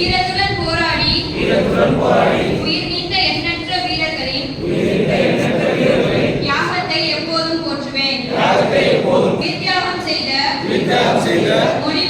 வீரத்துடன் போராடி. வீரத்துடன் போராடி. உயிர் நீத்த எண்ணற்ற வீரர்களின் எண்ணற்ற வீரர்களை. தியாகத்தை எப்போதும் போற்றுவேன். தியாகத்தை எப்போதும். உயிர்த்தியாகம் செய்த தியாகம் செய்த மொழிபோர்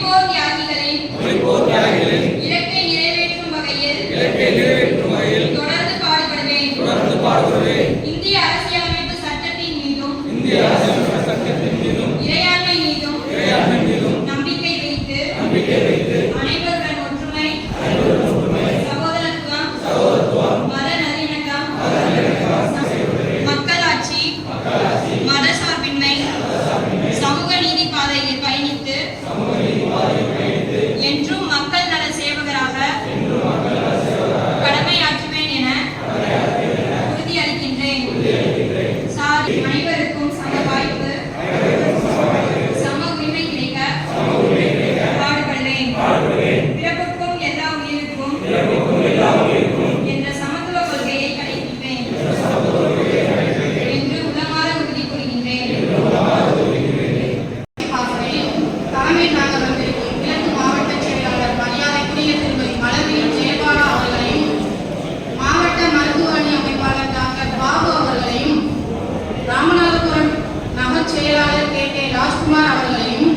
ராஜ்குமார் அவர்களையும்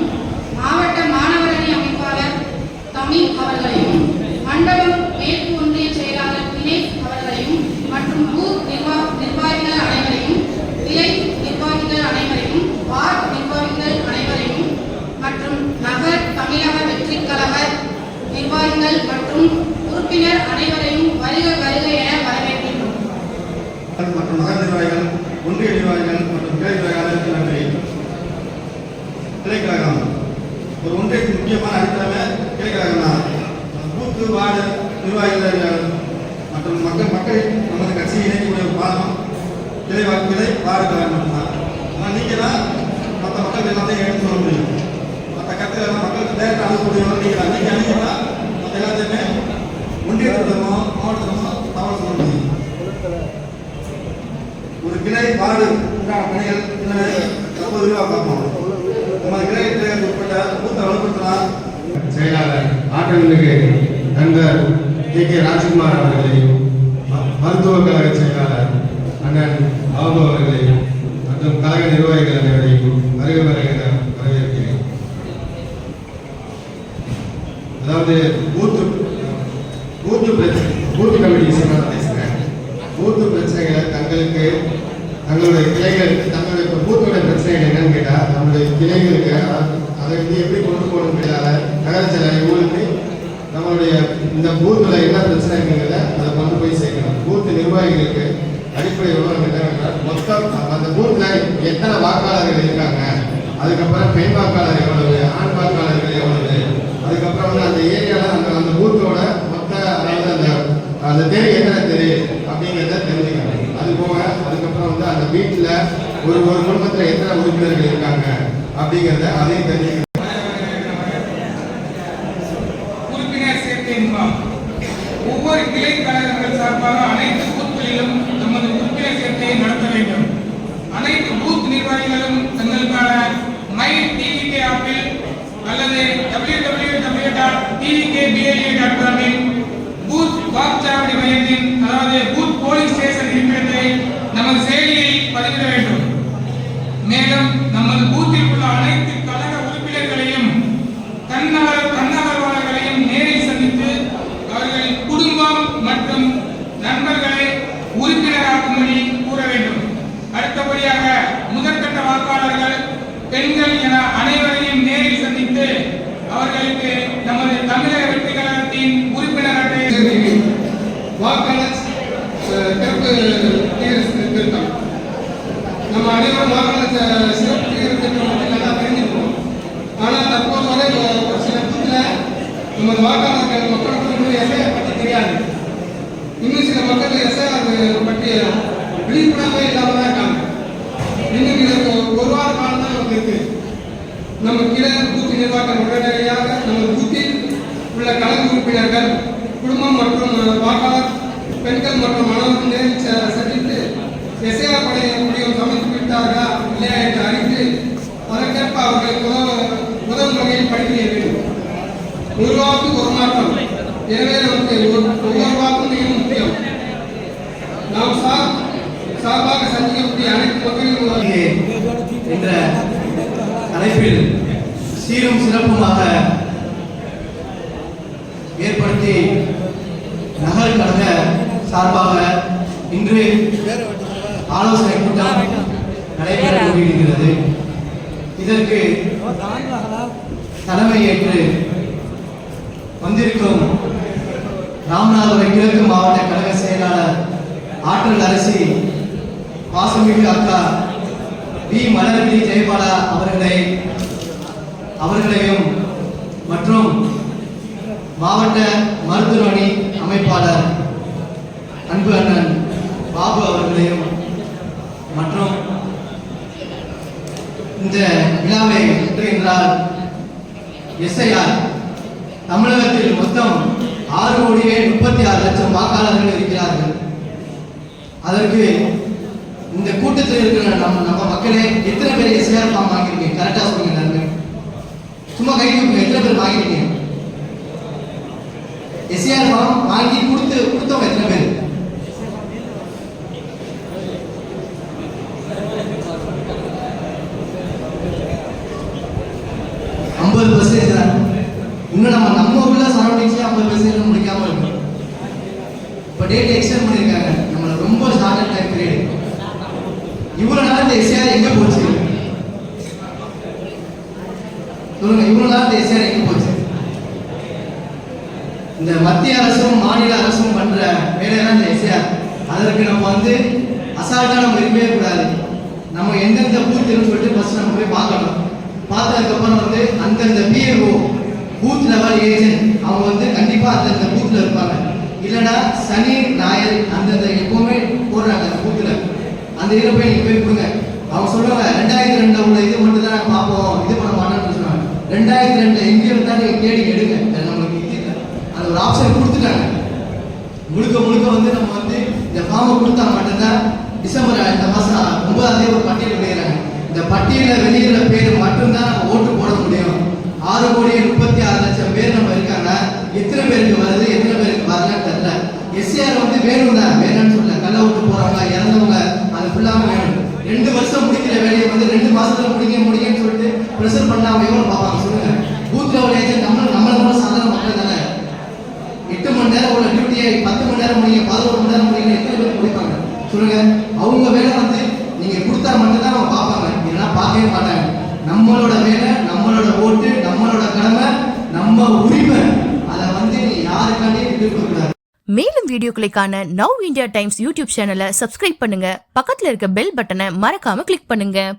மாவட்ட மாணவர் அணி அமைப்பாளர் தமிழ் அவர்களையும் மண்டபம் மேற்கு ஒன்றிய செயலாளர் தினேஷ் அவர்களையும் மற்றும் பூத் நிர்வா நிர்வாகிகள் அனைவரையும் கிளை நிர்வாகிகள் அனைவரையும் வார்டு நிர்வாகிகள் அனைவரையும் மற்றும் நகர் தமிழக வெற்றி கழக நிர்வாகிகள் மற்றும் உறுப்பினர் அனைவரையும் வருக வருக என வரவேற்கின்றோம் மற்றும் நகர நிர்வாகிகள் ஒன்றிய நிர்வாகிகள் மற்றும் கிளை நிர்வாகிகள் நன்றி கிளைக்கழகம் ஒரு ஒன்றியத்தின் முக்கியமான அடித்தளமே கிளைக்கழகம் தான் பூத்து வார்டு நிர்வாகிகள் மற்றும் மக்கள் மக்கள் நமது கட்சியை இணைக்கக்கூடிய ஒரு பாலம் கிளை வா- கிளை வார்டு ஆனால் நீங்கள் தான் மற்ற மக்கள் எல்லாத்தையும் எடுத்து சொல்ல முடியும். மற்ற கருத்தில் எல்லாம் மக்களுக்கு நேரத்தை அணுகக்கூடியவங்க நீங்கள் தான். நீங்கள் அணுகினா மற்ற எல்லாத்தையுமே ஒன்றியத்திடமோ மாவட்டத்திடமோ தவறு சொல்ல முடியும். ஒரு கிளை பாடு உண்டான பணிகள் என்னென்ன தற்போது விரிவாக பார்ப்போம். நமது கிளை உட்பட்ட மூத்த வலுப்படுத்தலாம் செயலாளர் ஆட்டங்களுக்கு மிகு நண்பர் கே கே ராஜ்குமார் அவர்களையும் மருத்துவ மருத்துவக் கழக செயலாளர் அண்ணன் பாபு அவர்களையும் மற்றும் கழக நிர்வாகிகள் அனைவரையும் வருக வருக வரவேற்கிறேன். அதாவது பூத்து பூத்து பிரச்சனை பூத்து கமிட்டி விஷயமா பேசுகிறேன் பூத்து பிரச்சனைகளை தங்களுக்கு தங்களுடைய கிளைகளுக்கு தங்களுடைய பூத்துடைய பிரச்சனைகள் என்னன்னு கேட்டால் நம்மளுடைய கிளைகளுக்கு அதை வந்து எப்படி கொண்டு போகணும் கேட்டால் நகர செயலாளர் இவங்களுக்கு நம்மளுடைய இந்த பூத்தில் என்ன பிரச்சனை இருக்குங்கிறத அதை கொண்டு போய் சேர்க்கணும். பூத்து நிர்வாகிகளுக்கு அடிப்படை விவரம் என்னவென்றால் மொத்தம் அந்த பூத்தில் எத்தனை வாக்காளர்கள் இருக்காங்க அதுக்கப்புறம் பெண் வாக்காளர் எவ்வளவு ஆண் வாக்காளர்கள் எவ்வளவு அதுக்கப்புறம் வந்து அந்த ஏரியாவில் அந்த அந்த பூத்தோட மொத்த அதாவது அந்த அந்த தெரு எத்தனை தெரு அப்படிங்கிறத தெரிஞ்சுக்கணும். அது போக அதுக்கப்புறம் வந்து அந்த வீட்டில் ஒரு ஒரு குடும்பத்தில் எத்தனை உறுப்பினர்கள் இருக்காங்க அப்படிங்கிறத அதையும் தெரிஞ்சுக்கணும். ஒவ்வொரு கிளை கழகங்கள் சார்பாக அனைத்து பூத்களிலும் நமது உறுப்பினர் சேர்க்கையை நடத்த வேண்டும். அனைத்து பூத் நிர்வாகிகளும் தங்களுக்கான மை டிவிகே ஆப்பில் அல்லது W W W dot TVK BLA dot காமில் பூத் வாக்குச்சாவடி மையத்தின் அதாவது பூத் போலீஸ் ஸ்டேஷன் இருப்பிடத்தை நமது செயலியில் பதிவிட வேண்டும். மேலும் நமது பூத்தில் உள்ள அனைத்து கழக உறுப்பினர்களையும் தன்னவர் தன்னகர்வாளர்களையும் நேரில் சந்தித்து அவர்கள் குடும்பம் மற்றும் நண்பர்களை உறுப்பினராக்கும்படி கூற வேண்டும் அடுத்தபடியாக முதற்கட்ட வாக்காளர்கள் பெண்கள் என அனைவரையும் நேரில் சந்தித்து அவர்களுக்கு நமது தமிழக வெற்றி கழகத்தின் உறுப்பினர் அட்டை வாக்காளர் சிறப்பு திருத்தம். நம்ம அனைவரும் வாக்காளர் சிறப்பு தீவிர திருத்தம் பற்றி நல்லா தெரிஞ்சிருக்கோம் ஆனால் தற்போது வரை ஒரு சில பூத்தில் நமது வாக்காளர்கள் மக்களுக்கு எஸ்ஐஆர் பற்றி தெரியாது. இன்னும் சில மக்கள் எஸ்ஐஆர் பற்றி விழிப்புணர்வே இல்லாமல் தான் இருக்காங்க. இன்னும் இதற்கு ஒரு வார காலம் தான் நமக்கு இருக்கு. நம்ம கீழே பூத்து நிர்வாகம் உடனடியாக நம்ம பூத்தில் உள்ள கலந்து உறுப்பினர்கள் குடும்பம் மற்றும் அஹ், வாக்காளர் பெண்கள் மற்றும் சீரும் சிறப்புமாக ஏற்படுத்தி நகர் கழக சார்பாக இன்று ஆலோசனை கூட்டம் நடைபெற கூடியிருக்கிறது இதற்கு தலைமையேற்று வந்திருக்கும் ராமநாதபுரம் கிழக்கு மாவட்ட கழக செயலாளர் ஆற்றல் அரசி வாசமிகு அக்கா வி. மலர்விழி ஜெயபாலா அவர்களை அவர்களையும் மற்றும் மாவட்ட மருத்துவ அணி அமைப்பாளர் அன்பு அண்ணன் பாபு அவர்களையும் மற்றும் இந்த விழாவை என்றால் எஸ்ஐஆர். தமிழகத்தில் மொத்தம் ஆறு கோடியே முப்பத்தி ஆறு லட்சம் வாக்காளர்கள் இருக்கிறார்கள். அதற்கு இந்த கூட்டத்தில் இருக்கிற நம்ம நம்ம மக்களே எத்தனை பேர் எஸ்ஐஆர் ஃபார்ம் வாங்கியிருக்கீங்க? கரெக்டாக சொல்லுங்க. சும்மா கை தூக்குங்க எத்தனை பேர் வாங்கிட்டீங்க எஸ்ஆர் ஃபார்ம் வாங்கி கொடுத்து கொடுத்தவங்க எத்தனை பேர்? ஐம்பது பர்சன்டேஜ் தான். இன்னும் நம்ம நம்ம உள்ள சரௌண்டிங்ஸ்லேயே ஐம்பது பர்சன்டேஜ் முடிக்காம இருக்கும் இப்போ டேட் எக்ஸ்டெண்ட் பண்ணியிருக்காங்க. நம்மளை ரொம்ப ஷார்ட் டைம் பீரியட் இவ்வளோ நாள் இந்த எஸ்ஆர் எங்கே போச்சு? சொல்லுங்க தான் தேசிய அணைக்கு போச்சு. இந்த மத்திய அரசும் மாநில அரசும் பண்ற வேலையெல்லாம் இந்த அதற்கு நம்ம வந்து அசால்ட்டா நம்ம இருக்கவே கூடாது. நம்ம எந்தெந்த பூத் சொல்லிட்டு ஃபர்ஸ்ட் நம்ம போய் பார்க்கணும். பார்த்ததுக்கப்புறம் வந்து அந்தந்த பிஏஓ பூத் லெவல் ஏஜென்ட் அவங்க வந்து கண்டிப்பா அந்தந்த பூத்தில் இருப்பாங்க. இல்லைன்னா சனி ஞாயிறு அந்தந்த எப்பவுமே போடுறாங்க அந்த அந்த இதில் போய் போய் கொடுங்க. தேடி எடுங்க அது நம்மளுக்கு இல்லை. அந்த ஒரு ஆப்ஷன் கொடுத்துட்டாங்க. முழுக்க முழுக்க வந்து நம்ம வந்து இந்த ஃபார்மை கொடுத்தா மட்டும்தான் டிசம்பர் இந்த மாதம் ஒன்பதாம் தேதி ஒரு பட்டியல் வெளியிடறாங்க. இந்த பட்டியலில் வெளியிடுற பேர் மட்டும்தான் நம்ம ஓட்டு போட முடியும். ஆறு கோடி முப்பத்தி ஆறு லட்சம் பேர் நம்ம இருக்காங்க. எத்தனை பேருக்கு வருது எத்தனை பேருக்கு வரலன்னு தெரியல. எஸ்ஆர் வந்து வேணும் தான் வேணும்னு சொல்லல. கள்ள ஓட்டு போறவங்க இறந்தவங்க அது ஃபுல்லாக வேணும். ரெண்டு வருஷம் முடிக்கிற வேலையை வந்து ரெண்டு மாசத்துல முடிக்க முடியும்னு சொல்லிட்டு ப்ரெஷர் பண்ணாம எவ்வளவு பார்ப்பாங்க சொல்லுங்க பூத் லெவல் ஏஜென்ட் நம்ம நம்மள கூட சாதாரண மக்கள் தானே எட்டு மணி நேரம் பத்து மணி நேரம் முடியுங்க பதினோரு மணி நேரம் முடியுங்க எத்தனை பேர் முடிப்பாங்க சொல்லுங்க அவங்க வேலை வந்து நீங்க கொடுத்தா மட்டும்தான் அவங்க பார்ப்பாங்க. இல்லைன்னா பார்க்கவே மாட்டாங்க. நம்மளோட வேலை நம்மளோட ஓட்டு நம்மளோட கடமை நம்ம உரிமை. அதை வந்து யாருக்காண்டே யாருக்காண்டி மேலும் வீடியோக்களை காண நவ் இந்தியா டைம்ஸ் யூடியூப் சேனலை சப்ஸ்கிரைப் பண்ணுங்க. பக்கத்தில் இருக்க பெல் பட்டனை மறக்காம கிளிக் பண்ணுங்க.